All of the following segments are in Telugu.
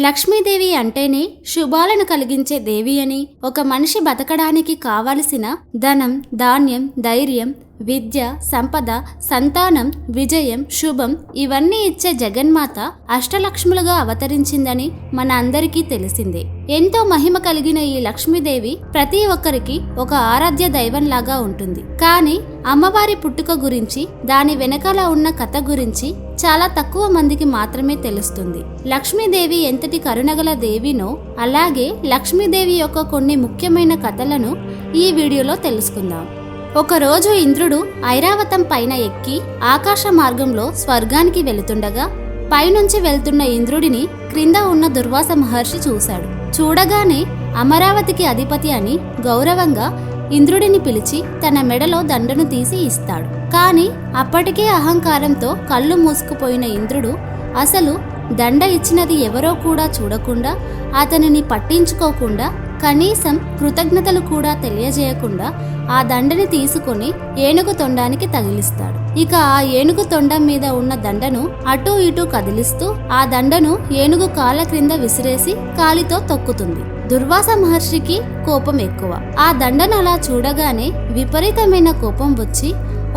లక్ష్మీదేవి అంటేనే శుభాలను కలిగించే దేవి అని ఒక మనిషి బతకడానికి కావలసిన ధనం ధాన్యం ధైర్యం విద్య సంపద సంతానం విజయం శుభం ఇవన్నీ ఇచ్చే జగన్మాత అష్టలక్ష్ములుగా అవతరించిందని మన అందరికీ తెలిసిందే. ఎంతో మహిమ కలిగిన ఈ లక్ష్మీదేవి ప్రతి ఒక్కరికి ఒక ఆరాధ్య దైవంలాగా ఉంటుంది. కానీ అమ్మవారి పుట్టుక గురించి దాని వెనకాల ఉన్న కథ గురించి చాలా తక్కువ మందికి మాత్రమే తెలుస్తుంది. లక్ష్మీదేవి ఎంతటి కరుణగల దేవినో అలాగే లక్ష్మీదేవి యొక్క కొన్ని ముఖ్యమైన కథలను ఈ వీడియోలో తెలుసుకుందాం. ఒకరోజు ఇంద్రుడు ఐరావతం పైన ఎక్కి ఆకాశ మార్గంలో స్వర్గానికి వెళుతుండగా పైనుంచి వెళ్తున్న ఇంద్రుడిని క్రింద ఉన్న దుర్వాస మహర్షి చూశాడు. చూడగానే అమరావతికి అధిపతి అని గౌరవంగా ఇంద్రుడిని పిలిచి తన మెడలో దండను తీసి ఇస్తాడు. కాని అప్పటికే అహంకారంతో కళ్ళు మూసుకుపోయిన ఇంద్రుడు అసలు దండ ఇచ్చినది ఎవరో కూడా చూడకుండా అతనిని పట్టించుకోకుండా కనీసం కృతజ్ఞతలు కూడా తెలియజేయకుండా ఆ దండని తీసుకొని ఏనుగు తొండానికి తగిలిస్తాడు. ఇక ఆ ఏనుగు తొండం మీద ఉన్న దండను అటూ ఇటూ కదిలిస్తూ ఆ దండను ఏనుగు కాళ్ళ క్రింద విసిరేసి కాలితో తొక్కుతుంది. దుర్వాస మహర్షికి కోపం ఎక్కువ. ఆ దండను అలా చూడగానే విపరీతమైన కోపం వచ్చి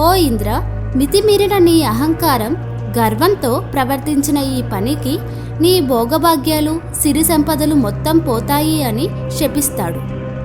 ఓ ఇంద్ర మితిమీరిన నీ అహంకారం గర్వంతో ప్రవర్తించిన ఈ పనికి నీ భోగభాగ్యాలు సిరి సంపదలు మొత్తం పోతాయి అని శపిస్తాడు.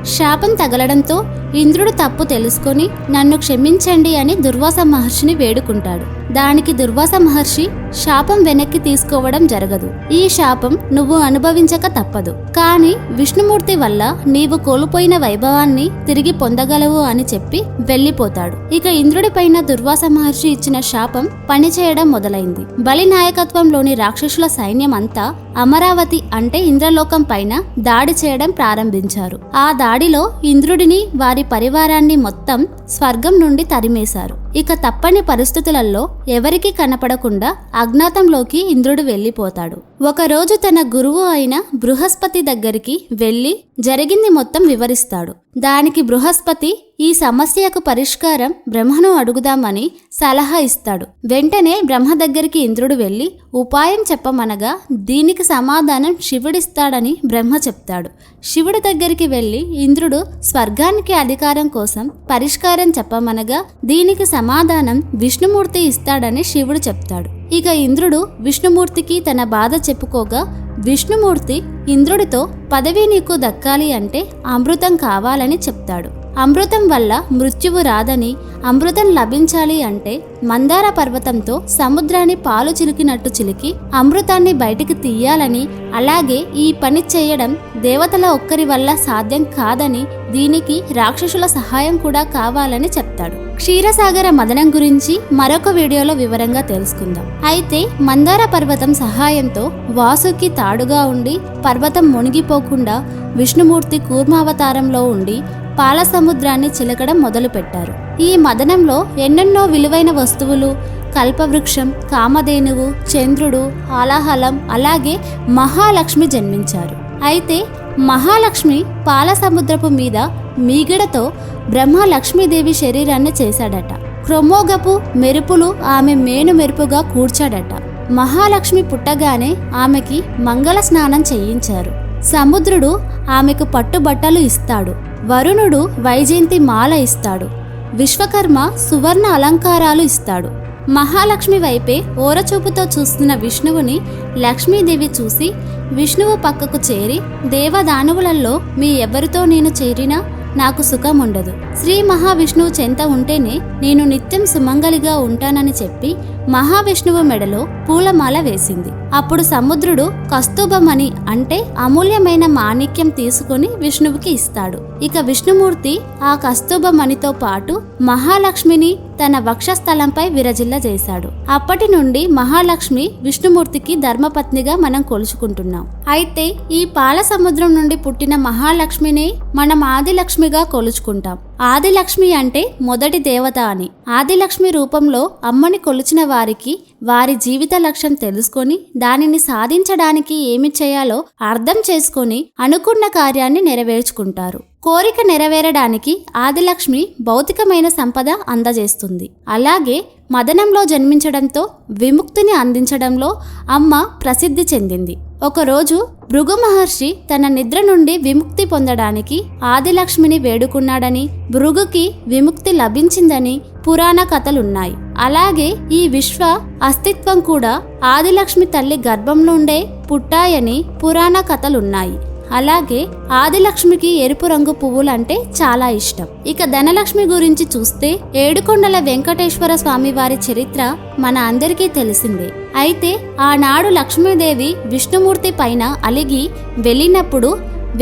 శాపం తగలడంతో ఇంద్రుడు తప్పు తెలుసుకొని నన్ను క్షమించండి అని దుర్వాస మహర్షిని వేడుకుంటాడు. దానికి దుర్వాస మహర్షి శాపం వెనక్కి తీసుకోవడం జరగదు. ఈ శాపం నువ్వు అనుభవించక తప్పదు. కానీ విష్ణుమూర్తి వల్ల నీవు కోల్పోయిన వైభవాన్ని తిరిగి పొందగలవు అని చెప్పి వెళ్ళిపోతాడు ఇక ఇంద్రుడి పైన దుర్వాస మహర్షి ఇచ్చిన శాపం పనిచేయడం మొదలైంది. బలి నాయకత్వంలోని రాక్షసుల సైన్యం అంతా అమరావతి అంటే ఇంద్రలోకం పైన దాడి చేయడం ప్రారంభించారు. ఆ దాడిలో ఇంద్రుడిని వారి పరివారాన్ని మొత్తం స్వర్గం నుండి తరిమేశారు. ఇక తప్పని పరిస్థితులలో ఎవరికీ కనపడకుండా అజ్ఞాతంలోకి ఇంద్రుడు వెళ్ళిపోతాడు. ఒకరోజు తన గురువు అయిన బృహస్పతి దగ్గరికి వెళ్ళి జరిగింది మొత్తం వివరిస్తాడు. దానికి బృహస్పతి ఈ సమస్యకు పరిష్కారం బ్రహ్మను అడుగుదామని సలహా ఇస్తాడు. వెంటనే బ్రహ్మ దగ్గరికి ఇంద్రుడు వెళ్ళి ఉపాయం చెప్పమనగా దీనికి సమాధానం శివుడిస్తాడని బ్రహ్మ చెప్తాడు. శివుడి దగ్గరికి వెళ్ళి ఇంద్రుడు స్వర్గానికి అధికారం కోసం పరిష్కారం చెప్పమనగా దీనికి సమాధానం విష్ణుమూర్తి ఇస్తాడని శివుడు చెప్తాడు. ఇక ఇంద్రుడు విష్ణుమూర్తికి తన బాధ చెప్పుకోగా విష్ణుమూర్తి ఇంద్రుడితో పదవి నీకు దక్కాలి అంటే అమృతం కావాలని చెప్తాడు. అమృతం వల్ల మృత్యువు రాదని అమృతం లభించాలి అంటే మందార పర్వతంతో సముద్రాన్ని పాలు చిలికినట్టు చిలికి అమృతాన్ని బయటికి తీయాలని అలాగే ఈ పని చేయడం దేవతల ఒక్కరి వల్ల సాధ్యం కాదని దీనికి రాక్షసుల సహాయం కూడా కావాలని చెప్తాడు. క్షీరసాగర మదనం గురించి మరొక వీడియోలో వివరంగా తెలుసుకుందాం. అయితే మందార పర్వతం సహాయంతో వాసుకి తాడుగా ఉండి పర్వతం మునిగిపోకుండా విష్ణుమూర్తి కూర్మావతారంలో ఉండి పాల సముద్రాన్ని చిలకడం మొదలుపెట్టారు. ఈ మదనంలో ఎన్నెన్నో విలువైన వస్తువులు కల్పవృక్షం కామధేనువు చంద్రుడు హాలాహలం అలాగే మహాలక్ష్మి జన్మించారు. అయితే మహాలక్ష్మి పాల సముద్రపు మీద మీగడతో బ్రహ్మ లక్ష్మీదేవి శరీరాన్ని చేశాడట. క్రొమోగపు మెరుపులు ఆమె మేను మెరుపుగా కూర్చాడట. మహాలక్ష్మి పుట్టగానే ఆమెకి మంగళ స్నానం చేయించారు. సముద్రుడు ఆమెకు పట్టుబట్టలు ఇస్తాడు. వరుణుడు వైజయంతి మాల ఇస్తాడు. విశ్వకర్మ సువర్ణ అలంకారాలు ఇస్తాడు. మహాలక్ష్మి వైపే ఓరచూపుతో చూస్తున్న విష్ణువుని లక్ష్మీదేవి చూసి విష్ణువు పక్కకు చేరి దేవదానవులలో మీ ఎవరితో నేను చేరినా నాకు సుఖం ఉండదు శ్రీ మహావిష్ణువు చెంత ఉంటేనే నేను నిత్యం సుమంగలిగా ఉంటానని చెప్పి మహావిష్ణువు మెడలో పూలమాల వేసింది. అప్పుడు సముద్రుడు కస్తూభమణి అంటే అమూల్యమైన మాణిక్యం తీసుకొని విష్ణువుకి ఇస్తాడు. ఇక విష్ణుమూర్తి ఆ కస్తూభమణితో పాటు మహాలక్ష్మిని తన వక్షస్థలంపై విరజిల్ల చేశాడు. అప్పటి నుండి మహాలక్ష్మి విష్ణుమూర్తికి ధర్మపత్నిగా మనం కొలుచుకుంటున్నాం. అయితే ఈ పాల సముద్రం నుండి పుట్టిన మహాలక్ష్మిని మనం ఆదిలక్ష్మిగా కొలుచుకుంటాం. ఆదిలక్ష్మి అంటే మొదటి దేవత అని. ఆదిలక్ష్మి రూపంలో అమ్మని కొలిచిన వారికి వారి జీవిత లక్ష్యం తెలుసుకొని దానిని సాధించడానికి ఏమి చేయాలో అర్థం చేసుకొని అనుకున్న కార్యాన్ని నెరవేర్చుకుంటారు. కోరిక నెరవేరడానికి ఆదిలక్ష్మి భౌతికమైన సంపద అందజేస్తుంది. అలాగే మదనంలో జన్మించడంతో విముక్తిని అందించడంలో అమ్మ ప్రసిద్ధి చెందింది. ఒకరోజు భృగు మహర్షి తన నిద్ర నుండి విముక్తి పొందడానికి ఆదిలక్ష్మిని వేడుకున్నాడని భృగుకి విముక్తి లభించిందని పురాణ కథలున్నాయి. అలాగే ఈ విశ్వ అస్తిత్వం కూడా ఆదిలక్ష్మి తల్లి గర్భం నుండే పుట్టాయని పురాణ కథలున్నాయి. అలాగే ఆదిలక్ష్మికి ఎరుపు రంగు పువ్వులంటే చాలా ఇష్టం. ఇక ధనలక్ష్మి గురించి చూస్తే ఏడుకొండల వెంకటేశ్వర స్వామి వారి చరిత్ర మన అందరికీ తెలిసిందే. అయితే ఆనాడు లక్ష్మీదేవి విష్ణుమూర్తి పైన అలిగి వెళ్ళినప్పుడు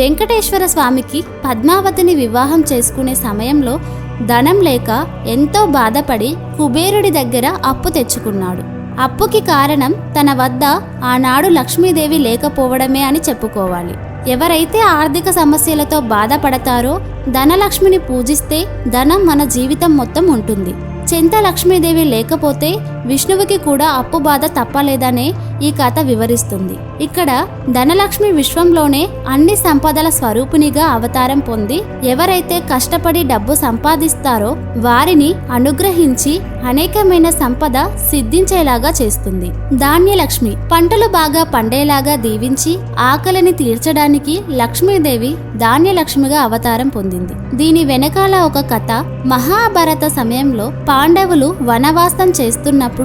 వెంకటేశ్వర స్వామికి పద్మావతిని వివాహం చేసుకునే సమయంలో ధనం లేక ఎంతో బాధపడి కుబేరుడి దగ్గర అప్పు తెచ్చుకున్నాడు. అప్పుకి కారణం తన వద్ద ఆనాడు లక్ష్మీదేవి లేకపోవడమే అని చెప్పుకోవాలి. ఎవరైతే ఆర్థిక సమస్యలతో బాధపడతారో ధనలక్ష్మిని పూజిస్తే ధనం మన జీవితం మొత్తం ఉంటుంది. చెంత లక్ష్మీదేవి లేకపోతే విష్ణువుకి కూడా అప్పు బాధ తప్పలేదనే ఈ కథ వివరిస్తుంది. ఇక్కడ ధనలక్ష్మి విశ్వంలోనే అన్ని సంపదల స్వరూపునిగా అవతారం పొంది ఎవరైతే కష్టపడి డబ్బు సంపాదిస్తారో వారిని అనుగ్రహించి అనేకమైన సంపద సిద్ధించేలాగా చేస్తుంది. ధాన్యలక్ష్మి పంటలు బాగా పండేలాగా దీవించి ఆకలిని తీర్చడానికి లక్ష్మీదేవి ధాన్యలక్ష్మిగా అవతారం పొందింది. దీని వెనకాల ఒక కథ మహాభారత సమయంలో పాండవులు వనవాసం చేస్తున్నప్పుడు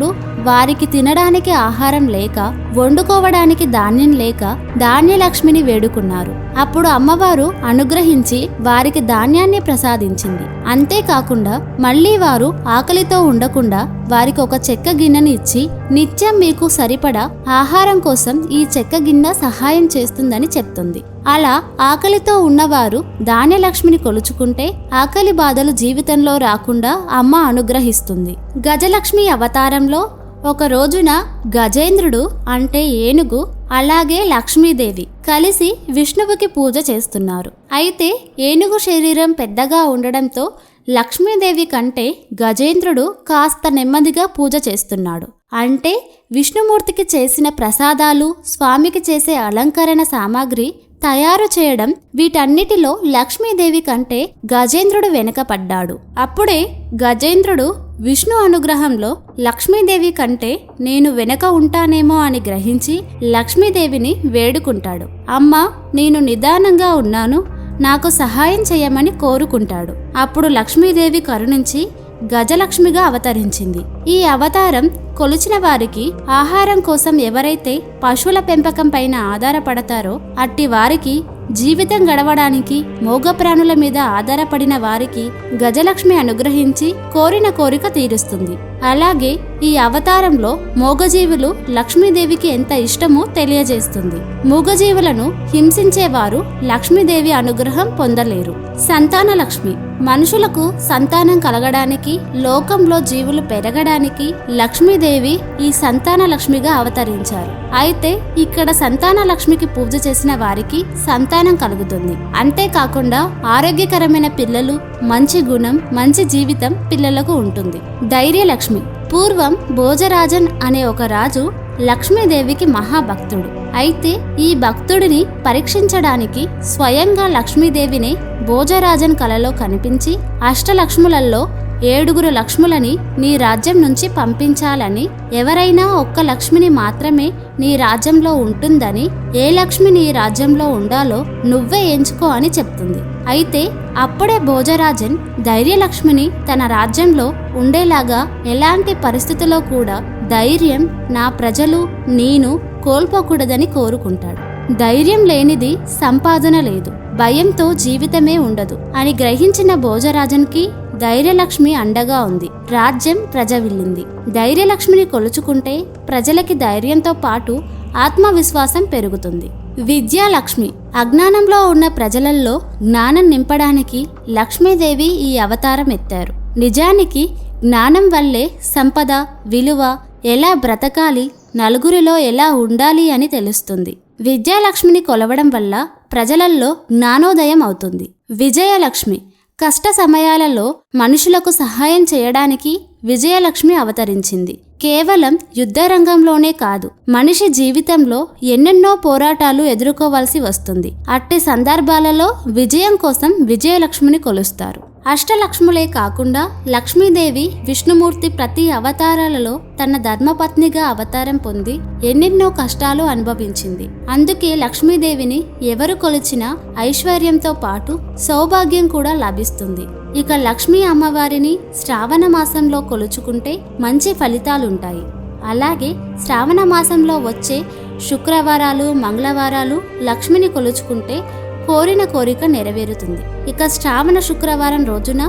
వారికి తినడానికి ఆహారం లేక వండుకోవడానికి ధాన్యం లేక ధాన్యలక్ష్మిని వేడుకున్నారు. అప్పుడు అమ్మవారు అనుగ్రహించి వారికి ధాన్యాన్ని ప్రసాదించింది. అంతేకాకుండా మళ్ళీ వారు ఆకలితో ఉండకుండా వారికి ఒక చెక్క గిన్నెని ఇచ్చి నిత్యం మీకు సరిపడా ఆహారం కోసం ఈ చెక్క గిన్నె సహాయం చేస్తుందని చెప్తుంది. అలా ఆకలితో ఉన్నవారు ధాన్యలక్ష్మిని కొలుచుకుంటే ఆకలి బాధలు జీవితంలో రాకుండా అమ్మ అనుగ్రహిస్తుంది. గజలక్ష్మి అవతారంలో ఒక రోజున గజేంద్రుడు అంటే ఏనుగు అలాగే లక్ష్మీదేవి కలిసి విష్ణువుకి పూజ చేస్తున్నారు. అయితే ఏనుగు శరీరం పెద్దగా ఉండడంతో లక్ష్మీదేవి కంటే గజేంద్రుడు కాస్త నెమ్మదిగా పూజ చేస్తున్నాడు. అంటే విష్ణుమూర్తికి చేసిన ప్రసాదాలు స్వామికి చేసే అలంకరణ సామాగ్రి తయారు చేయడం వీటన్నిటిలో లక్ష్మీదేవి కంటే గజేంద్రుడు వెనుకపడ్డాడు. అప్పుడే గజేంద్రుడు విష్ణు అనుగ్రహంలో లక్ష్మీదేవి కంటే నేను వెనక ఉంటానేమో అని గ్రహించి లక్ష్మీదేవిని వేడుకుంటాడు. అమ్మా నేను నిదానంగా ఉన్నాను నాకు సహాయం చేయమని కోరుకుంటాడు. అప్పుడు లక్ష్మీదేవి కరుణించి గజలక్ష్మిగా అవతరించింది. ఈ అవతారం కొలిచిన వారికి ఆహారం కోసం ఎవరైతే పశువుల పెంపకం పైన ఆధారపడతారో అట్టి వారికి జీవితం గడవడానికి మోగ ప్రాణుల మీద ఆధారపడిన వారికి గజలక్ష్మి అనుగ్రహించి కోరిన కోరిక తీరుస్తుంది. అలాగే ఈ అవతారంలో మూగజీవులు లక్ష్మీదేవికి ఎంత ఇష్టమో తెలియజేస్తుంది. మూగజీవులను హింసించేవారు లక్ష్మీదేవి అనుగ్రహం పొందలేరు. సంతాన లక్ష్మి మనుషులకు సంతానం కలగడానికి లోకంలో జీవులు పెరగడానికి లక్ష్మీదేవి ఈ సంతాన లక్ష్మిగా అవతరించారు. అయితే ఇక్కడ సంతాన లక్ష్మికి పూజ చేసిన వారికి సంతానం కలుగుతుంది. అంతేకాకుండా ఆరోగ్యకరమైన పిల్లలు మంచి గుణం మంచి జీవితం పిల్లలకు ఉంటుంది. ధైర్యలక్ష్మి. పూర్వం భోజరాజన్ అనే ఒక రాజు లక్ష్మీదేవికి మహాభక్తుడు. అయితే ఈ భక్తుడిని పరీక్షించడానికి స్వయంగా లక్ష్మీదేవిని భోజరాజన్ కలలో కనిపించి అష్టలక్ష్ములలో ఏడుగురు లక్ష్ములని నీ రాజ్యం నుంచి పంపించాలని ఎవరైనా ఒక్క లక్ష్మిని మాత్రమే నీ రాజ్యంలో ఉంటుందని ఏ లక్ష్మి నీ రాజ్యంలో ఉండాలో నువ్వే ఎంచుకో అని చెప్తుంది. అయితే అప్పుడే భోజరాజన్ ధైర్యలక్ష్మిని తన రాజ్యంలో ఉండేలాగా ఎలాంటి పరిస్థితిలో కూడా ధైర్యం నా ప్రజలు నేను కోల్పోకూడదని కోరుకుంటాడు. ధైర్యం లేనిది సంపాదన లేదు. భయంతో జీవితమే ఉండదు. అని గ్రహించిన భోజరాజన్కి ధైర్యలక్ష్మి అండగా ఉంది. రాజ్యం ప్రజవిల్లింది. ధైర్యలక్ష్మిని కొలుచుకుంటే ప్రజలకి ధైర్యంతో పాటు ఆత్మవిశ్వాసం పెరుగుతుంది. విద్యాలక్ష్మి అజ్ఞానంలో ఉన్న ప్రజలల్లో జ్ఞానం నింపడానికి లక్ష్మీదేవి ఈ అవతారం ఎత్తారు. నిజానికి జ్ఞానం వల్లే సంపద విలువ ఎలా బ్రతకాలి నలుగురిలో ఎలా ఉండాలి అని తెలుస్తుంది. విద్యాలక్ష్మిని కొలవడం వల్ల ప్రజలల్లో జ్ఞానోదయం అవుతుంది. విజయలక్ష్మి కష్ట సమయాలలో మనుషులకు సహాయం చేయడానికి విజయలక్ష్మి అవతరించింది. కేవలం యుద్ధరంగంలోనే కాదు మనిషి జీవితంలో ఎన్నెన్నో పోరాటాలు ఎదుర్కోవాల్సి వస్తుంది. అట్టి సందర్భాలలో విజయం కోసం విజయలక్ష్మిని కొలుస్తారు. అష్టలక్ష్ములే కాకుండా లక్ష్మీదేవి విష్ణుమూర్తి ప్రతి అవతారాలలో తన ధర్మపత్నిగా అవతారం పొంది ఎన్నెన్నో కష్టాలు అనుభవించింది. అందుకే లక్ష్మీదేవిని ఎవరు కొలిచినా ఐశ్వర్యంతో పాటు సౌభాగ్యం కూడా లభిస్తుంది. ఇక లక్ష్మీ అమ్మవారిని శ్రావణ మాసంలో కొలుచుకుంటే మంచి ఫలితాలుంటాయి. అలాగే శ్రావణ మాసంలో వచ్చే శుక్రవారాలు మంగళవారాలు లక్ష్మిని కొలుచుకుంటే కోరిన కోరిక నెరవేరుతుంది. ఇక శ్రావణ శుక్రవారం రోజున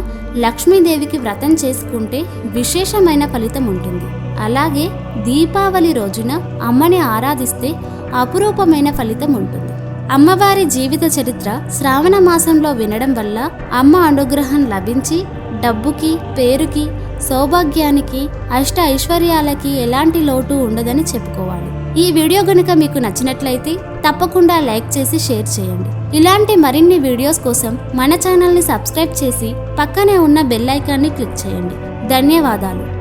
లక్ష్మీదేవికి వ్రతం చేసుకుంటే విశేషమైన ఫలితం ఉంటుంది. అలాగే దీపావళి రోజున అమ్మని ఆరాధిస్తే అపురూపమైన ఫలితం ఉంటుంది. అమ్మవారి జీవిత చరిత్ర శ్రావణ మాసంలో వినడం వల్ల అమ్మ అనుగ్రహం లభించి డబ్బుకి పేరుకి సౌభాగ్యానికి అష్ట ఐశ్వర్యాలకి ఎలాంటి లోటు ఉండదని చెప్పుకోవాలి. ఈ వీడియో గనుక మీకు నచ్చినట్లయితే తప్పకుండా లైక్ చేసి షేర్ చేయండి. ఇలాంటి మరిన్ని వీడియోస్ కోసం మన ఛానల్ని సబ్స్క్రైబ్ చేసి పక్కనే ఉన్న బెల్ ఐకాన్ని క్లిక్ చేయండి. ధన్యవాదాలు.